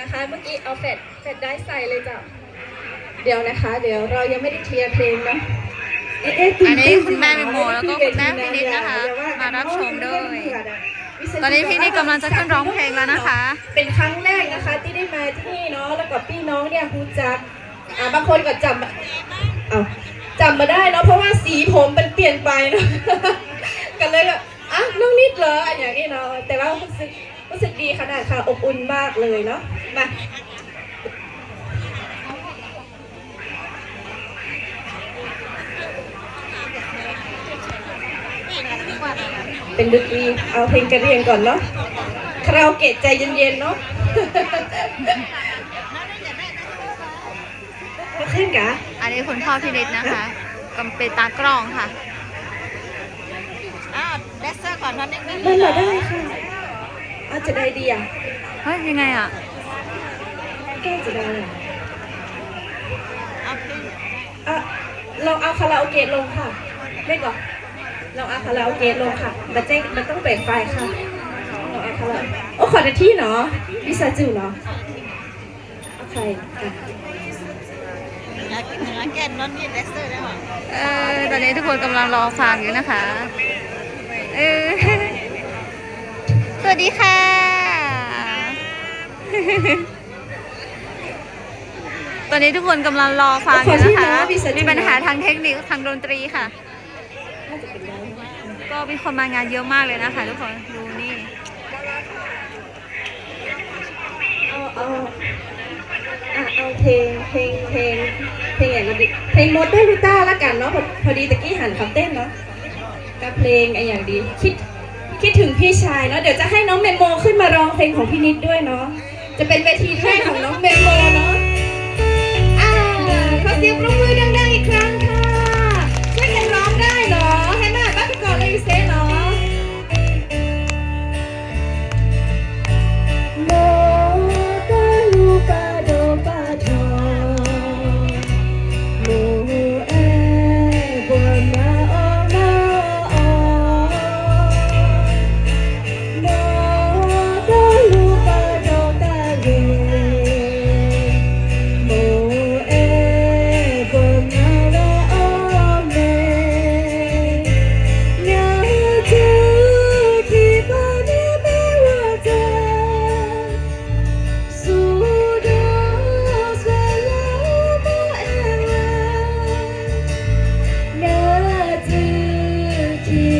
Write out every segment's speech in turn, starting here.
นะคะ เมื่อกี้เอาแฟดแฟดได้ใส่เลยจ้ะเดี๋ยวนะคะ เดี๋ยวเรายังไม่ได้เคลียร์เพลงเนาะเะเะตื่อันนี้เต้คุณแม่สิเมโมแล้วก็คุณแม่พี่นิดนะคะอย่ว่มารับชมด้วยเบื่อะตอนนี้พี่นิดกำลังจะขึ้นร้องเพลงแล้วนะคะ เป็นครั้งแรกนะคะที่ได้มาที่นี่เนาะแล้วกับพี่น้องเนี่ยรู้จักอ่าบางคนก็จำเอาจำมาได้เนาะเพราะว่าสีผมมันเปลี่ยนไปเนาะกันเลยแบบอะน้องนิดเหรออันอย่างนี้เนาะแต่ว่ารู้สึก รู้สึกดีขนาดค่ะ อบอุ่นมากเลยเนาะ มาเป็นดนตรีเอาเพลงกระเรียงก่อนเนาะคาราโอเกะใจเย็นๆเนาะมาขึ้นกะอันนี้คุณพ่อพี่นิดนะคะกำเป็นตากล้องค่ะ อ้าวเดสเซอร์ก่อนนอนนิ่งๆมันมาได้ค่ะ อาจจะได้ดีอะเฮ้ยยังไงอะแก้จะได้อะเอาขึ้นอะลองเอาคาราโอเกะลงค่ะไม่ก่อนลองเอาคาราโอเกะลงค่ะมันเจ๊มันต้องเบรกไฟค่ะลองเอาคาราโอ้ขอหนาที่เนาะวิซาจูเนาะโอเคอะอยากเหนือแกนนอนนี่เดสเซอร์ได้หรอเออตอนนี้ทุกคนกำลังรอฟังอยู่นะคะ เออส วัสดีค่ะ ตอนนี้ทุกคนกำลังรอฟังอยู่นะคะ มีปัญหาทางเทคนิคทางดนตรีค่ะน่าจะเป็นได้ก็มีคนมางานเยอะมากเลยนะคะทุกคน ดูนี่เอาเอาอะเอาเพลงเพลงเพลงเพลงอย่างดีเพลงโมเตอร์ลิต้าละกันเนาะพอพอดีตะกี้หันคำเต้นเนาะกับเพลงไอ้อย่างดีคิด คิดถึงพี่ชายเนาะเดี๋ยวจะให้น้องเมนโมขึ้นมาร้องเพลงของพี่นิดด้วยเนาะจะเป็นเวทีแรกของน้องเมนโมเนาะอ่าขอเสียงปรบมือดังๆอีกครั้ง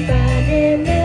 everybody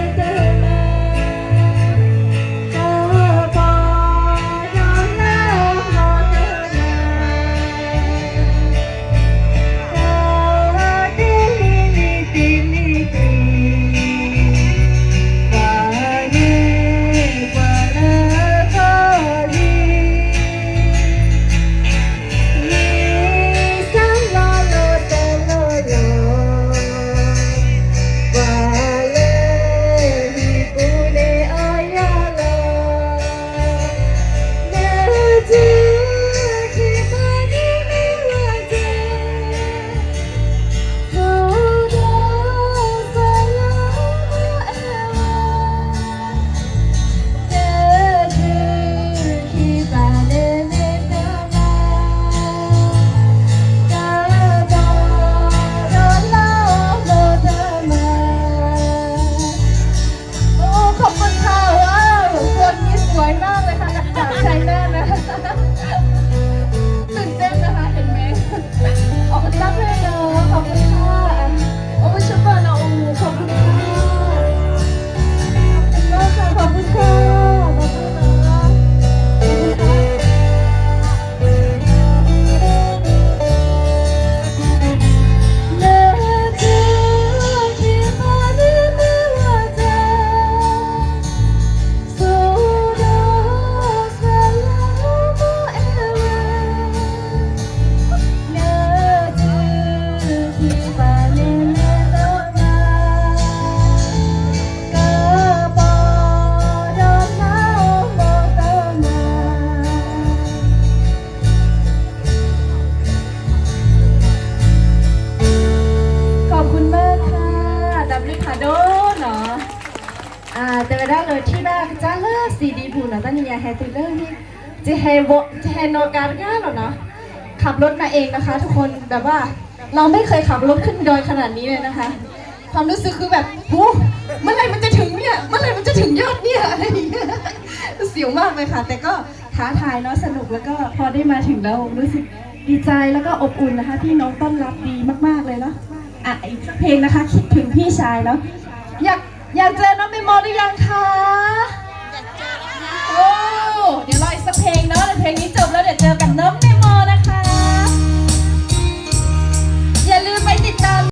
แต่เวลาเลยที่บ้านจ้าเลิกซีดีผูนะตั้งยาแฮตติเลอร์นี่จะเฮโวจะเฮโนการง่ายหรอเนาะขับรถมาเองนะคะ ทุกคนแบบว่าเราไม่เคยขับรถขึ้นดอยขนาดนี้เลยนะคะ ความรู้สึกคือแบบโอ้เมื่อไรมันจะถึงเนี่ยเมื่อไรมันจะถึงยอดเนี่ยอะไรอย่างเงี้ยเสียวมากเลยค่ะ แต่ก็ท้าทายเนาะสนุกแล้วก็พอได้มาถึงแล้วรู้สึกดีใจแล้วก็อบอุ่นนะคะที่น้องต้อนรับดีมากๆเลยเนาะอะอีกเพลงนะคะ คิดถึงพี่ชายแล้วอยากอยากเจอน้องเมโมหรือ